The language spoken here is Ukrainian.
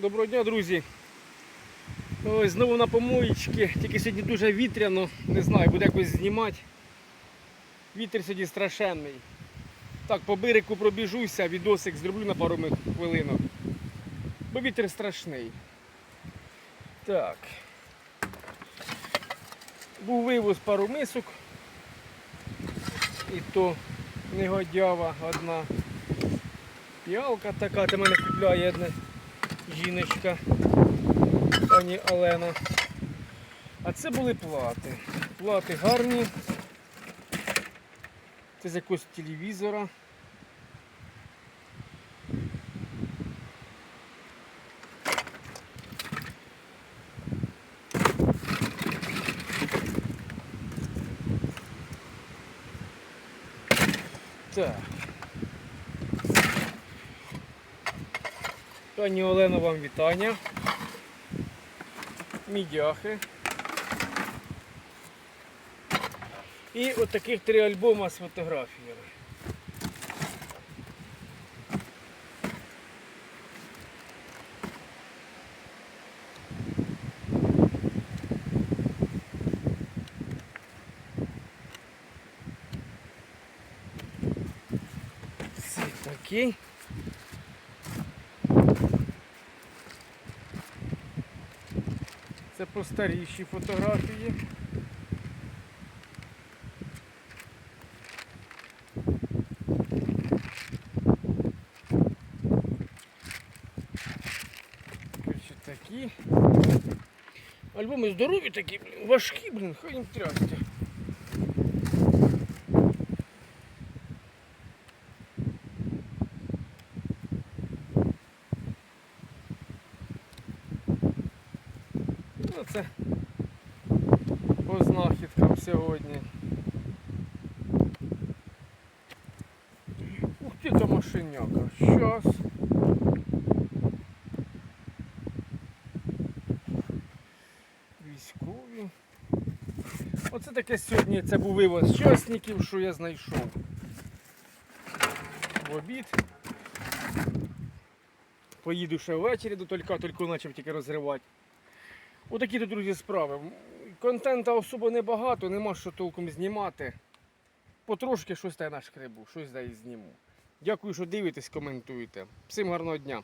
Доброго дня, друзі. Ось знову на помоїчки. Тільки сьогодні дуже вітряно, не знаю, буде якось знімати. Вітер сьогодні страшенний. Так, по берегу пробіжуся, відосик зроблю на пару хвилинок. Бо вітер страшний. Так. Був вивоз пару мисок. І то негодява одна. Піалка така, ти мене купляє одна жіночка, пані Олена. А це були плати. Плати гарні. Це з якогось телевізора. Так. Пані Олено, вам вітання. Мідяхи. І от таких три альбома з фотографіями. Такий. Це постаріші фотографії. Такі. Альбоми здорові такі, блін, важкі, блін, хай їм трясти. Ну, це по знахідкам сьогодні. Ух ти, та машиняка. Щас. Військові. Оце таке сьогодні це був вивоз щасників, що я знайшов. В обід. Поїду ще ввечері до Толька, тільки почав тільки розривати. Отакі тут, друзі, справи. Контента особо небагато, нема що толком знімати. Потрошки щось та й на щось да і зніму. Дякую, що дивитесь, коментуєте. Всім гарного дня.